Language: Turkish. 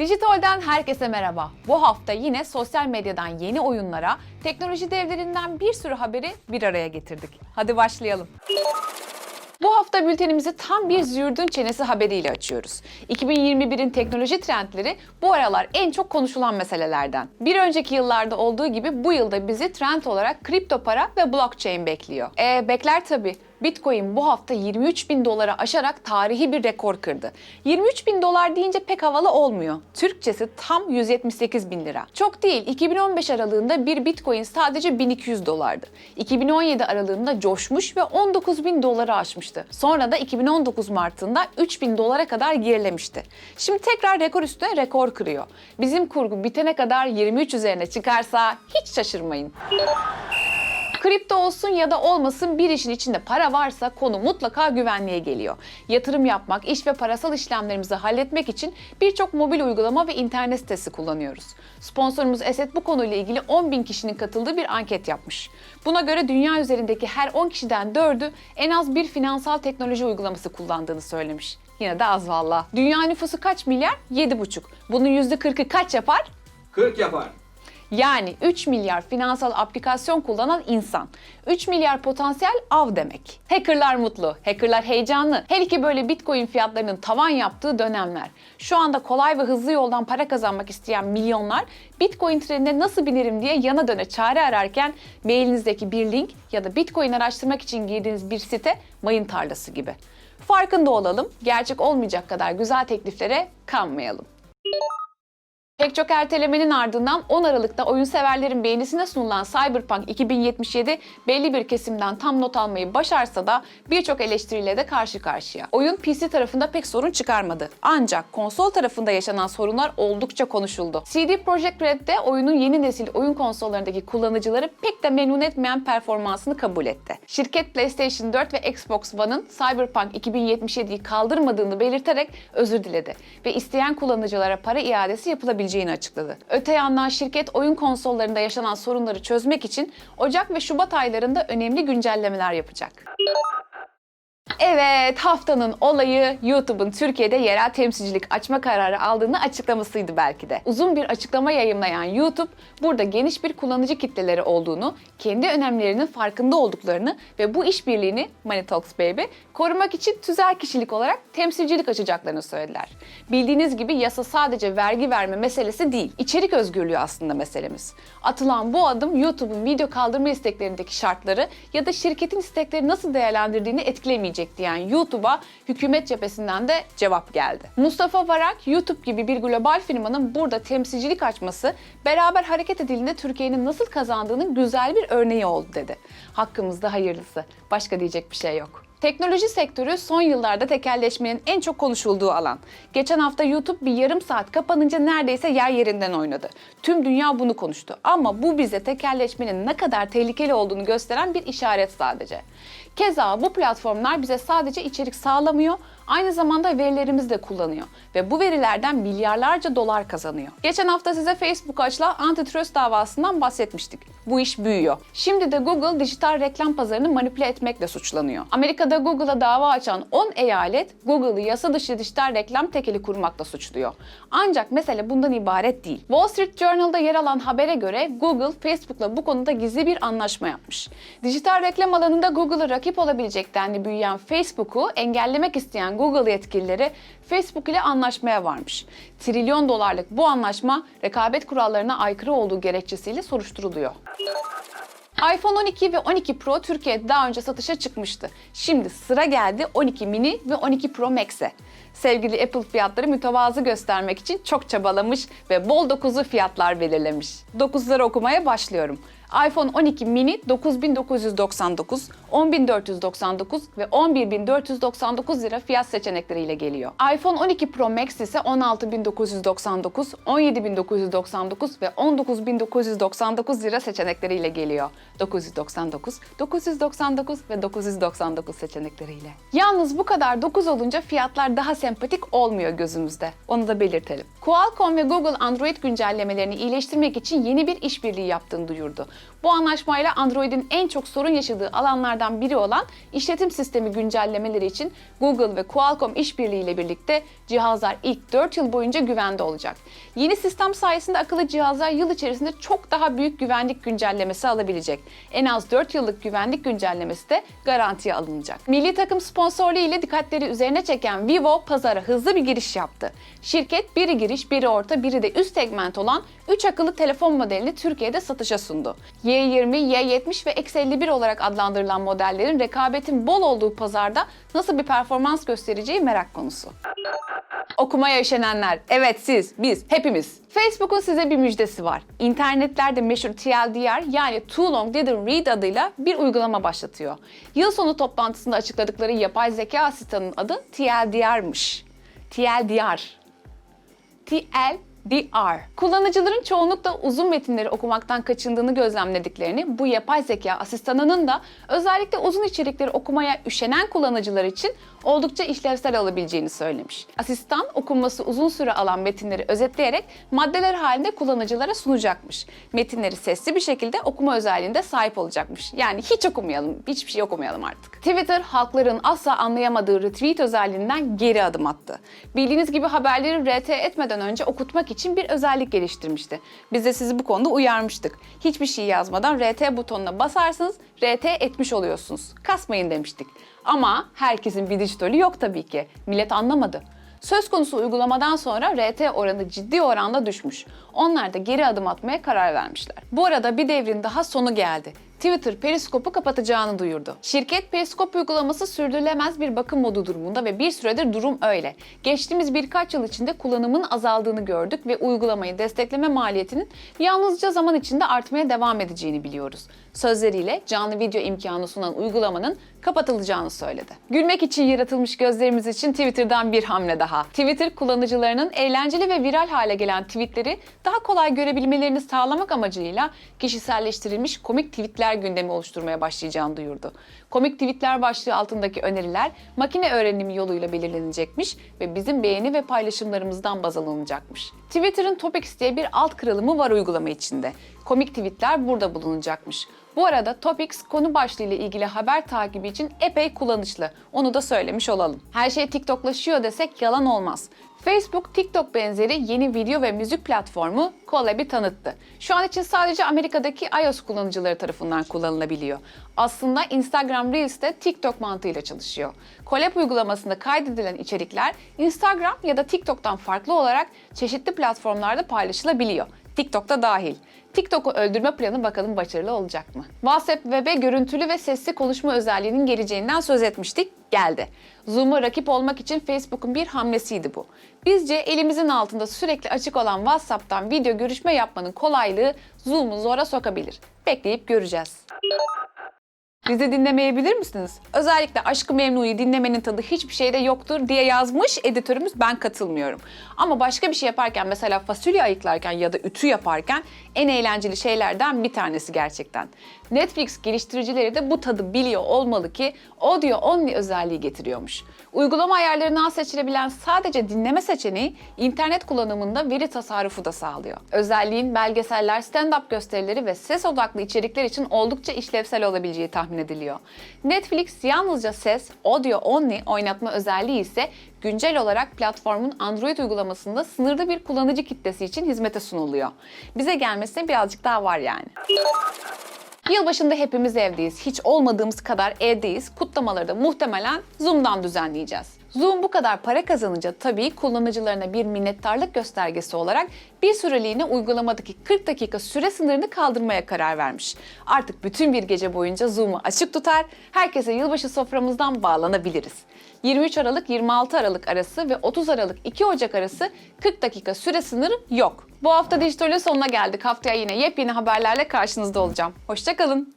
Dijital'den herkese merhaba. Bu hafta yine sosyal medyadan yeni oyunlara, teknoloji devlerinden bir sürü haberi bir araya getirdik. Hadi başlayalım. Bu hafta bültenimizi tam bir zürdün çenesi haberiyle açıyoruz. 2021'in teknoloji trendleri bu aralar en çok konuşulan meselelerden. Bir önceki yıllarda olduğu gibi bu yılda bizi trend olarak kripto para ve blockchain bekliyor. E bekler tabii. Bitcoin bu hafta 23 bin dolara aşarak tarihi bir rekor kırdı. 23 bin dolar deyince pek havalı olmuyor. Türkçesi tam 178 bin lira. Çok değil, 2015 aralığında bir Bitcoin sadece 1200 dolardı. 2017 aralığında coşmuş ve 19 bin doları aşmıştı. Sonra da 2019 Mart'ında 3 bin dolara kadar gerilemişti. Şimdi tekrar rekor üstüne rekor kırıyor. Bizim kurgu bitene kadar 23 üzerine çıkarsa hiç şaşırmayın. Kripto olsun ya da olmasın bir işin içinde para varsa konu mutlaka güvenliğe geliyor. Yatırım yapmak, iş ve parasal işlemlerimizi halletmek için birçok mobil uygulama ve internet sitesi kullanıyoruz. Sponsorumuz Eset bu konuyla ilgili 10 bin kişinin katıldığı bir anket yapmış. Buna göre dünya üzerindeki her 10 kişiden 4'ü en az bir finansal teknoloji uygulaması kullandığını söylemiş. Yine de az valla. Dünya nüfusu kaç milyar? 7,5. Bunun %40'ı kaç yapar? 40 yapar. Yani 3 milyar finansal aplikasyon kullanan insan. 3 milyar potansiyel av demek. Hackerlar mutlu, hackerlar heyecanlı. Her iki böyle bitcoin fiyatlarının tavan yaptığı dönemler. Şu anda kolay ve hızlı yoldan para kazanmak isteyen milyonlar bitcoin trenine nasıl binerim diye yana döne çare ararken mailinizdeki bir link ya da bitcoin araştırmak için girdiğiniz bir site mayın tarlası gibi. Farkında olalım, gerçek olmayacak kadar güzel tekliflere kanmayalım. Pek çok ertelemenin ardından 10 Aralık'ta oyun severlerin beğenisine sunulan Cyberpunk 2077 belli bir kesimden tam not almayı başarsa da birçok eleştiriyle de karşı karşıya. Oyun PC tarafında pek sorun çıkarmadı. Ancak konsol tarafında yaşanan sorunlar oldukça konuşuldu. CD Projekt Red de oyunun yeni nesil oyun konsollarındaki kullanıcıları pek de memnun etmeyen performansını kabul etti. Şirket PlayStation 4 ve Xbox One'ın Cyberpunk 2077'yi kaldırmadığını belirterek özür diledi ve isteyen kullanıcılara para iadesi yapılabileceğini açıkladı. Öte yandan şirket oyun konsollarında yaşanan sorunları çözmek için Ocak ve Şubat aylarında önemli güncellemeler yapacak. Evet, haftanın olayı YouTube'un Türkiye'de yerel temsilcilik açma kararı aldığını açıklamasıydı belki de. Uzun bir açıklama yayımlayan YouTube, burada geniş bir kullanıcı kitleleri olduğunu, kendi önemlerinin farkında olduklarını ve bu işbirliğini Money Talks Baby korumak için tüzel kişilik olarak temsilcilik açacaklarını söylediler. Bildiğiniz gibi yasa sadece vergi verme meselesi değil, içerik özgürlüğü aslında meselemiz. Atılan bu adım YouTube'un video kaldırma isteklerindeki şartları ya da şirketin istekleri nasıl değerlendirdiğini etkilemeyecek diyen YouTube'a hükümet cephesinden de cevap geldi. Mustafa Varak, YouTube gibi bir global firmanın burada temsilcilik açması beraber hareket edildiğinde Türkiye'nin nasıl kazandığının güzel bir örneği oldu dedi. Hakkımızda hayırlısı. Başka diyecek bir şey yok. Teknoloji sektörü son yıllarda tekelleşmenin en çok konuşulduğu alan. Geçen hafta YouTube bir yarım saat kapanınca neredeyse yer yerinden oynadı. Tüm dünya bunu konuştu. Ama bu bize tekelleşmenin ne kadar tehlikeli olduğunu gösteren bir işaret sadece. Keza bu platformlar bize sadece içerik sağlamıyor, aynı zamanda verilerimizi de kullanıyor ve bu verilerden milyarlarca dolar kazanıyor. Geçen hafta size Facebook açla antitrust davasından bahsetmiştik. Bu iş büyüyor. Şimdi de Google dijital reklam pazarını manipüle etmekle suçlanıyor. Amerika'da Google'a dava açan 10 eyalet Google'ı yasa dışı dijital reklam tekeli kurmakla suçluyor. Ancak mesele bundan ibaret değil. Wall Street Journal'da yer alan habere göre Google, Facebook'la bu konuda gizli bir anlaşma yapmış. Dijital reklam alanında Google'a rakip olabilecek denli büyüyen Facebook'u engellemek isteyen Google yetkilileri Facebook ile anlaşmaya varmış. Trilyon dolarlık bu anlaşma rekabet kurallarına aykırı olduğu gerekçesiyle soruşturuluyor. iPhone 12 ve 12 Pro Türkiye'de daha önce satışa çıkmıştı. Şimdi sıra geldi 12 mini ve 12 Pro Max'e. Sevgili Apple fiyatları mütevazı göstermek için çok çabalamış ve bol dokuzlu fiyatlar belirlemiş. Dokuzları okumaya başlıyorum. iPhone 12 mini 9999, 10499 ve 11499 lira fiyat seçenekleriyle geliyor. iPhone 12 Pro Max ise 16999, 17999 ve 19999 lira seçenekleriyle geliyor. 999, 999 ve 999 seçenekleriyle. Yalnız bu kadar 9 olunca fiyatlar daha sempatik olmuyor gözümüzde. Onu da belirtelim. Qualcomm ve Google Android güncellemelerini iyileştirmek için yeni bir işbirliği yaptığını duyurdu. Bu anlaşmayla Android'in en çok sorun yaşadığı alanlardan biri olan işletim sistemi güncellemeleri için Google ve Qualcomm işbirliğiyle birlikte cihazlar ilk 4 yıl boyunca güvende olacak. Yeni sistem sayesinde akıllı cihazlar yıl içerisinde çok daha büyük güvenlik güncellemesi alabilecek. En az 4 yıllık güvenlik güncellemesi de garantiye alınacak. Milli takım sponsorluğu ile dikkatleri üzerine çeken Vivo pazara hızlı bir giriş yaptı. Şirket biri giriş, biri orta, biri de üst segment olan 3 akıllı telefon modelini Türkiye'de satışa sundu. Y20, Y70 ve X51 olarak adlandırılan modellerin rekabetin bol olduğu pazarda nasıl bir performans göstereceği merak konusu. Okumaya üşenenler, evet siz, biz, hepimiz. Facebook'un size bir müjdesi var. İnternetlerde meşhur TLDR yani Too Long Didn't Read adıyla bir uygulama başlatıyor. Yıl sonu toplantısında açıkladıkları yapay zeka asistanının adı TLDR'mış. TLDR. die ein TLDR. Kullanıcıların çoğunlukla uzun metinleri okumaktan kaçındığını gözlemlediklerini, bu yapay zeka asistanının da özellikle uzun içerikleri okumaya üşenen kullanıcılar için oldukça işlevsel olabileceğini söylemiş. Asistan okunması uzun süre alan metinleri özetleyerek maddeler halinde kullanıcılara sunacakmış. Metinleri sesli bir şekilde okuma özelliğinde sahip olacakmış. Yani hiç okumayalım, hiçbir şey okumayalım artık. Twitter halkların asla anlayamadığı retweet özelliğinden geri adım attı. Bildiğiniz gibi haberleri RT etmeden önce okutmak için bir özellik geliştirmişti. Biz de sizi bu konuda uyarmıştık. Hiçbir şey yazmadan RT butonuna basarsanız RT etmiş oluyorsunuz. Kasmayın demiştik. Ama herkesin bir dijitali yok tabii ki. Millet anlamadı. Söz konusu uygulamadan sonra RT oranı ciddi oranda düşmüş. Onlar da geri adım atmaya karar vermişler. Bu arada bir devrin daha sonu geldi. Twitter Periskop'u kapatacağını duyurdu. Şirket Periskop uygulaması sürdürülemez bir bakım modu durumunda ve bir süredir durum öyle. Geçtiğimiz birkaç yıl içinde kullanımın azaldığını gördük ve uygulamayı destekleme maliyetinin yalnızca zaman içinde artmaya devam edeceğini biliyoruz. Sözleriyle canlı video imkanı sunan uygulamanın kapatılacağını söyledi. Gülmek için yaratılmış gözlerimiz için Twitter'dan bir hamle daha. Twitter kullanıcılarının eğlenceli ve viral hale gelen tweetleri daha kolay görebilmelerini sağlamak amacıyla kişiselleştirilmiş komik tweetler gündemi oluşturmaya başlayacağını duyurdu. Komik tweetler başlığı altındaki öneriler makine öğrenimi yoluyla belirlenecekmiş ve bizim beğeni ve paylaşımlarımızdan baz alınacakmış. Twitter'ın Topics diye bir alt kırılımı var uygulama içinde. Komik tweetler burada bulunacakmış. Bu arada Topics konu başlığı ile ilgili haber takibi için epey kullanışlı. Onu da söylemiş olalım. Her şey TikToklaşıyor desek yalan olmaz. Facebook, TikTok benzeri yeni video ve müzik platformu Collab'i tanıttı. Şu an için sadece Amerika'daki iOS kullanıcıları tarafından kullanılabiliyor. Aslında Instagram Reels de TikTok mantığıyla çalışıyor. Collab uygulamasında kaydedilen içerikler Instagram ya da TikTok'tan farklı olarak çeşitli platformlarda paylaşılabiliyor. TikTok'ta dahil. TikTok'u öldürme planı bakalım başarılı olacak mı? WhatsApp Web'e görüntülü ve sesli konuşma özelliğinin geleceğinden söz etmiştik. Geldi. Zoom'a rakip olmak için Facebook'un bir hamlesiydi bu. Bizce elimizin altında sürekli açık olan WhatsApp'tan video görüşme yapmanın kolaylığı Zoom'u zora sokabilir. Bekleyip göreceğiz. Bizi dinlemeyebilir misiniz? Özellikle Aşkı Memnu'yu dinlemenin tadı hiçbir şeyde yoktur diye yazmış editörümüz ben katılmıyorum. Ama başka bir şey yaparken mesela fasulye ayıklarken ya da ütü yaparken en eğlenceli şeylerden bir tanesi gerçekten. Netflix geliştiricileri de bu tadı biliyor olmalı ki Audio Only özelliği getiriyormuş. Uygulama ayarlarından seçilebilen sadece dinleme seçeneği internet kullanımında veri tasarrufu da sağlıyor. Özelliğin belgeseller, stand-up gösterileri ve ses odaklı içerikler için oldukça işlevsel olabileceği tahmin ediliyor. Netflix yalnızca ses, audio only oynatma özelliği ise güncel olarak platformun Android uygulamasında sınırlı bir kullanıcı kitlesi için hizmete sunuluyor. Bize gelmesine birazcık daha var yani. Yılbaşında hepimiz evdeyiz. Hiç olmadığımız kadar evdeyiz. Kutlamaları da muhtemelen Zoom'dan düzenleyeceğiz. Zoom bu kadar para kazanınca tabii kullanıcılarına bir minnettarlık göstergesi olarak bir süreliğine uygulamadaki 40 dakika süre sınırını kaldırmaya karar vermiş. Artık bütün bir gece boyunca Zoom'u açık tutar, herkese yılbaşı soframızdan bağlanabiliriz. 23 Aralık 26 Aralık arası ve 30 Aralık 2 Ocak arası 40 dakika süre sınırı yok. Bu hafta Dijital'in sonuna geldik. Haftaya yine yepyeni haberlerle karşınızda olacağım. Hoşçakalın.